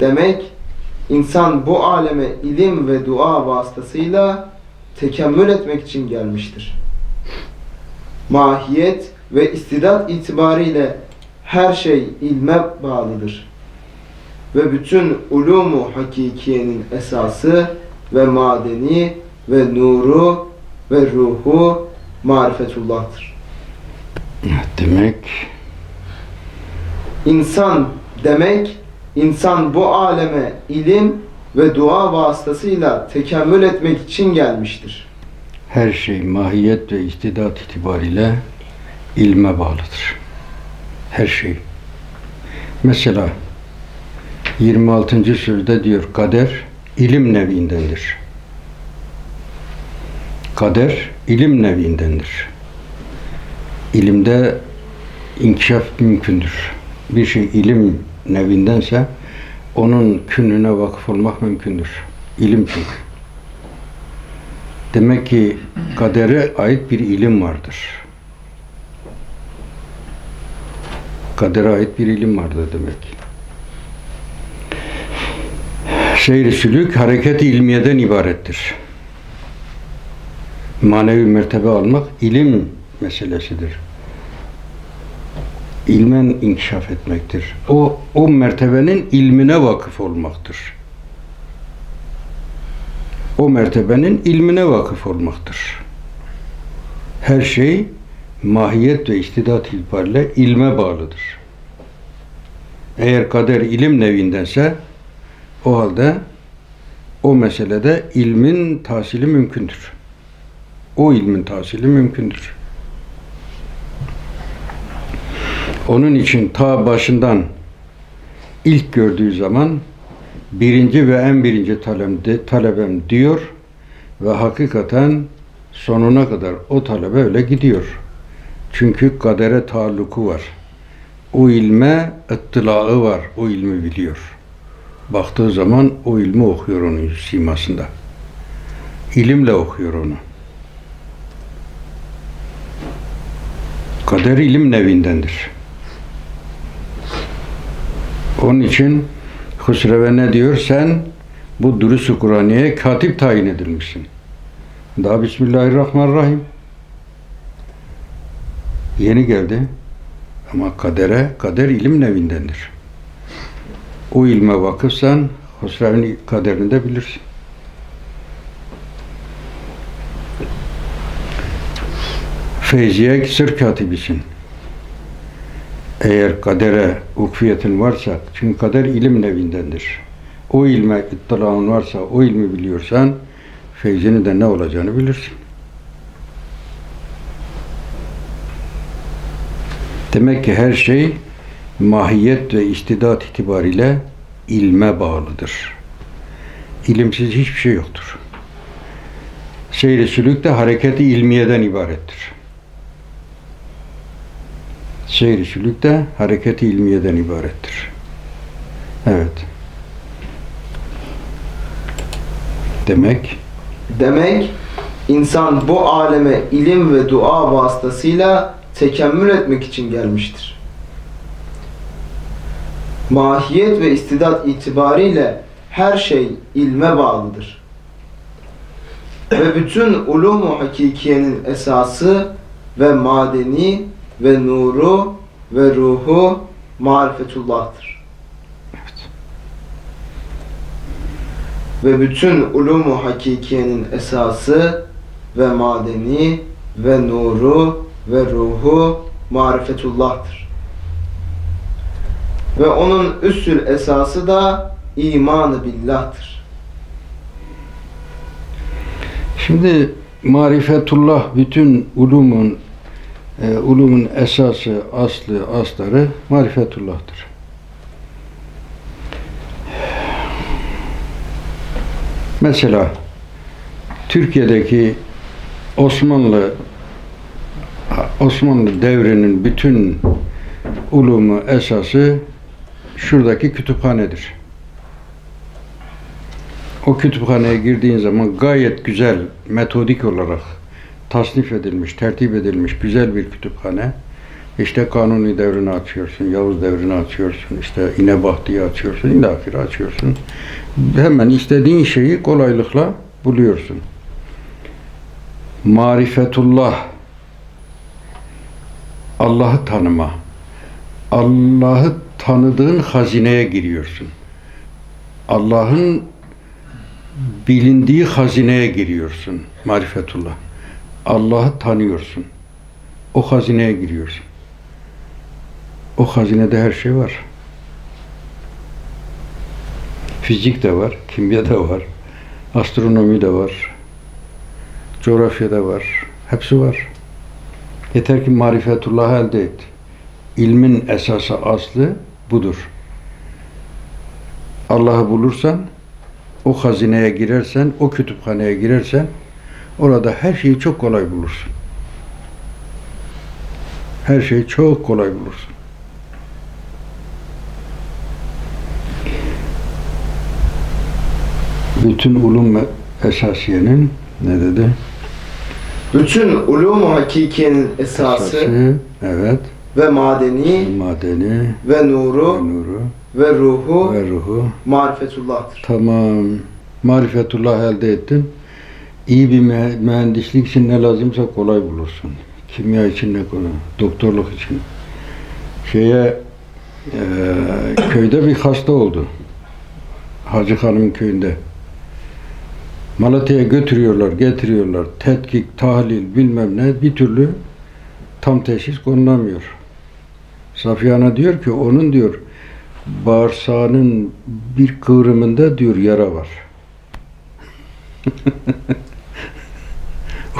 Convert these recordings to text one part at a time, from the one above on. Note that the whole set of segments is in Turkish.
Demek insan bu aleme ilim ve dua vasıtasıyla tekemmül etmek için gelmiştir. Mahiyet ve istidat itibariyle her şey ilme bağlıdır. Ve bütün ulumu hakikiyenin esası ve madeni ve nuru ve ruhu marifetullah'tır. Demek İnsan demek, insan bu aleme ilim ve dua vasıtasıyla tekemmül etmek için gelmiştir. her şey mahiyet ve istidat itibariyle ilme bağlıdır. Her şey. Mesela 26. sözde diyor kader ilim nevindendir. Kader ilim nevindendir. İlimde inkişaf mümkündür. Bir şey ilim nevindense onun kününe vakıf olmak mümkündür. İlim çünkü. Demek ki kadere ait bir ilim vardır. Kadere ait bir ilim vardır demek. Seyri sülük hareket ilmiyeden ibarettir. Manevi mertebe almak ilim meselesidir. İlmen inkişaf etmektir. O o mertebenin ilmine vakıf olmaktır o mertebenin ilmine vakıf olmaktır. Her şey mahiyet ve istidat itibariyle ilme bağlıdır. Eğer kader ilim nevindense o halde o meselede ilmin tahsili mümkündür. O ilmin tahsili mümkündür. Onun için ta başından ilk gördüğü zaman birinci ve en birinci talebem, talebem diyor ve hakikaten sonuna kadar o talebe öyle gidiyor. Çünkü kadere taalluku var. O ilme ıttılağı var. O ilmi biliyor. Baktığı zaman o ilmi okuyor onun simasında. İlimle okuyor onu. Kader ilim nevindendir. Onun için Husrev'e ne diyor? Sen bu durusu Kur'aniye katip tayin edilmişsin. Daha Bismillahirrahmanirrahim. Yeni geldi. Ama kadere, kader ilim nevindendir. O ilme vakıfsan Husrev'in kaderini de bilirsin. Feyziye sır katibisin. Eğer kadere ukfiyetin varsa, çünkü kader ilim nevindendir. O ilme ittılağın varsa, o ilmi biliyorsan, feyzinin de ne olacağını bilirsin. Demek ki her şey mahiyet ve istidat itibariyle ilme bağlıdır. İlimsiz hiçbir şey yoktur. Seyri sülük de hareketi ilmiyeden ibarettir. Sülük de hareketi ilmiyeden ibarettir. Evet. Demek Demek insan bu aleme ilim ve dua vasıtasıyla tekemmül etmek için gelmiştir. Mahiyet ve istidat itibariyle her şey ilme bağlıdır. Ve bütün ulumu hakikiyenin esası ve madeni ve nuru ve ruhu marifetullah'tır. Ve bütün ulumu hakikiyenin esası ve madeni ve nuru ve ruhu marifetullah'tır. Ve onun üssül esası da imanı billah'tır. Şimdi marifetullah bütün ulumun e, ulumun esası, aslı, asları marifetullah'tır. Mesela Türkiye'deki Osmanlı Osmanlı devrinin bütün ulumu esası şuradaki kütüphanedir. O kütüphaneye girdiğin zaman gayet güzel, metodik olarak tasnif edilmiş, tertip edilmiş güzel bir kütüphane. İşte Kanuni devrini açıyorsun, Yavuz devrini açıyorsun, işte İnebahti'yi açıyorsun, İlahiri açıyorsun. Hemen istediğin şeyi kolaylıkla buluyorsun. Marifetullah, Allah'ı tanıma. Allah'ı tanıdığın hazineye giriyorsun. Allah'ın bilindiği hazineye giriyorsun. Marifetullah. Allah'ı tanıyorsun. O hazineye giriyorsun. O hazinede her şey var. Fizik de var, kimya da var, astronomi de var, coğrafya da var. Hepsi var. Yeter ki marifetullah elde et. İlmin esası aslı budur. Allah'ı bulursan, o hazineye girersen, o kütüphaneye girersen, orada her şeyi çok kolay bulursun. Her şeyi çok kolay bulursun. Bütün ulum esasiyenin ne dedi? Bütün ulum-u hakikiyenin esası evet, ve madeni madeni, ve nuru ve nuru ve ruhu ve ruhu. marifetullah'tır. Tamam. Marifetullah elde ettin. İyi bir mühe- mühendislik için ne lazımsa kolay bulursun. Kimya için ne kolay. Doktorluk için. Şeye eee, köyde bir hasta oldu. Hacı Hanım'ın köyünde. Malatya'ya götürüyorlar, getiriyorlar. Tetkik, tahlil, bilmem ne bir türlü tam teşhis konulamıyor. Safiye Ana diyor ki onun diyor bağırsağının bir kıvrımında diyor yara var.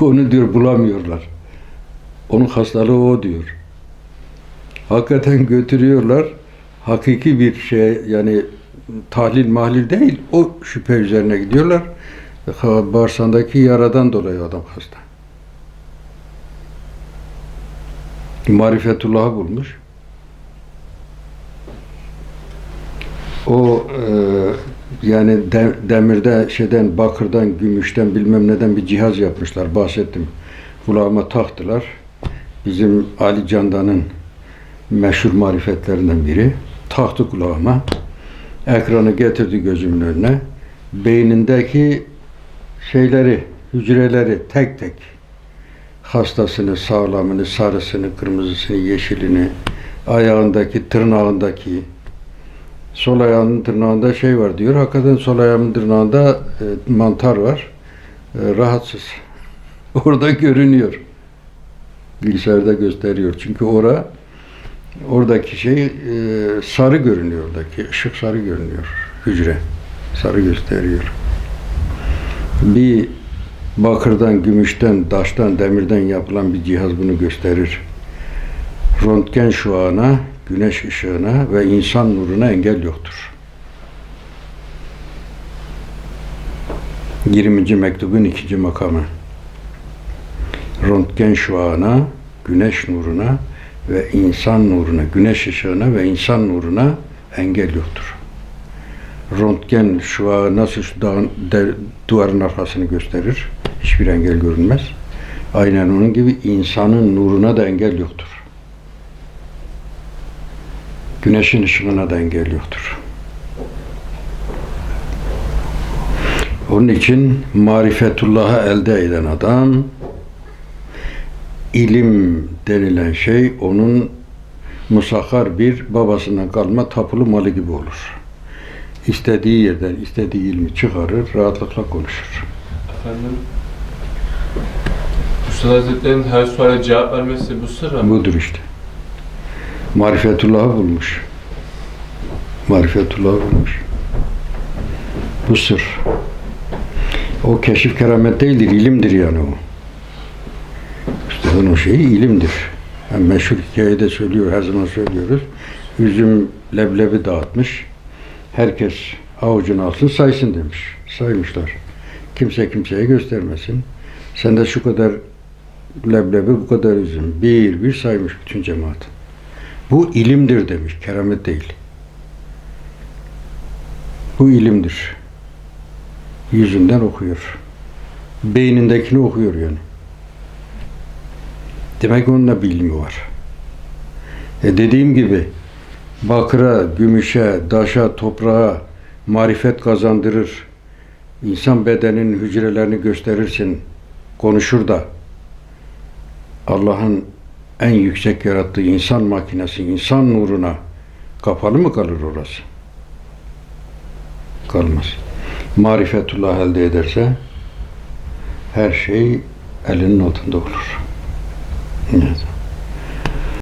Onu diyor bulamıyorlar. Onun hastalığı o diyor. Hakikaten götürüyorlar. Hakiki bir şey yani tahlil mahlil değil o şüphe üzerine gidiyorlar. Ha, Bağırsağındaki yaradan dolayı adam hasta. Marifetullah'ı bulmuş. O e, yani de- demirde şeyden bakırdan gümüşten bilmem neden bir cihaz yapmışlar bahsettim. Kulağıma taktılar. Bizim Ali Candan'ın meşhur marifetlerinden biri. Taktı kulağıma. Ekranı getirdi gözümün önüne. Beynindeki şeyleri, hücreleri tek tek hastasını, sağlamını, sarısını, kırmızısını, yeşilini, ayağındaki, tırnağındaki, sol ayağının tırnağında şey var diyor. Hakikaten sol ayağımın tırnağında e, mantar var. E, rahatsız. Orada görünüyor. Bilgisayarda gösteriyor. Çünkü ora oradaki şey e, sarı görünüyor oradaki. ışık sarı görünüyor. Hücre. Sarı gösteriyor. Bir bakırdan, gümüşten, taştan, demirden yapılan bir cihaz bunu gösterir. Röntgen şuağına, güneş ışığına ve insan nuruna engel yoktur. 20. mektubun ikinci makamı. Röntgen şuağına, güneş nuruna ve insan nuruna, güneş ışığına ve insan nuruna engel yoktur. Röntgen şuağı nasıl şu dağın, de- duvarın arkasını gösterir, hiçbir engel görünmez. Aynen onun gibi insanın nuruna da engel yoktur. Güneşin ışığına da engel yoktur. Onun için marifetullah'ı elde eden adam ilim denilen şey onun musahhar bir babasından kalma tapulu malı gibi olur. İstediği yerden istediği ilmi çıkarır, rahatlıkla konuşur. Efendim, Üstad Hazretleri'nin her suale cevap vermesi bu sırrı mı? Budur işte. Marifetullah'ı bulmuş. Marifetullah'ı bulmuş. Bu sır. O keşif keramet değildir, ilimdir yani o. Üstadın o şeyi ilimdir. Yani meşhur hikayede söylüyor, her zaman söylüyoruz. Üzüm leblebi dağıtmış. Herkes avucunu alsın saysın demiş. Saymışlar. Kimse kimseye göstermesin. Sen de şu kadar leblebi bu kadar üzüm. Bir bir saymış bütün cemaat. Bu ilimdir demiş, keramet değil. Bu ilimdir. Yüzünden okuyor. Beynindekini okuyor yani. Demek onun da bir ilmi var. E dediğim gibi bakıra, gümüşe, daşa, toprağa marifet kazandırır. İnsan bedeninin hücrelerini gösterirsin, konuşur da Allah'ın en yüksek yarattığı insan makinesi, insan nuruna kapalı mı kalır orası? Kalmaz. Marifetullah elde ederse her şey elinin altında olur. Evet.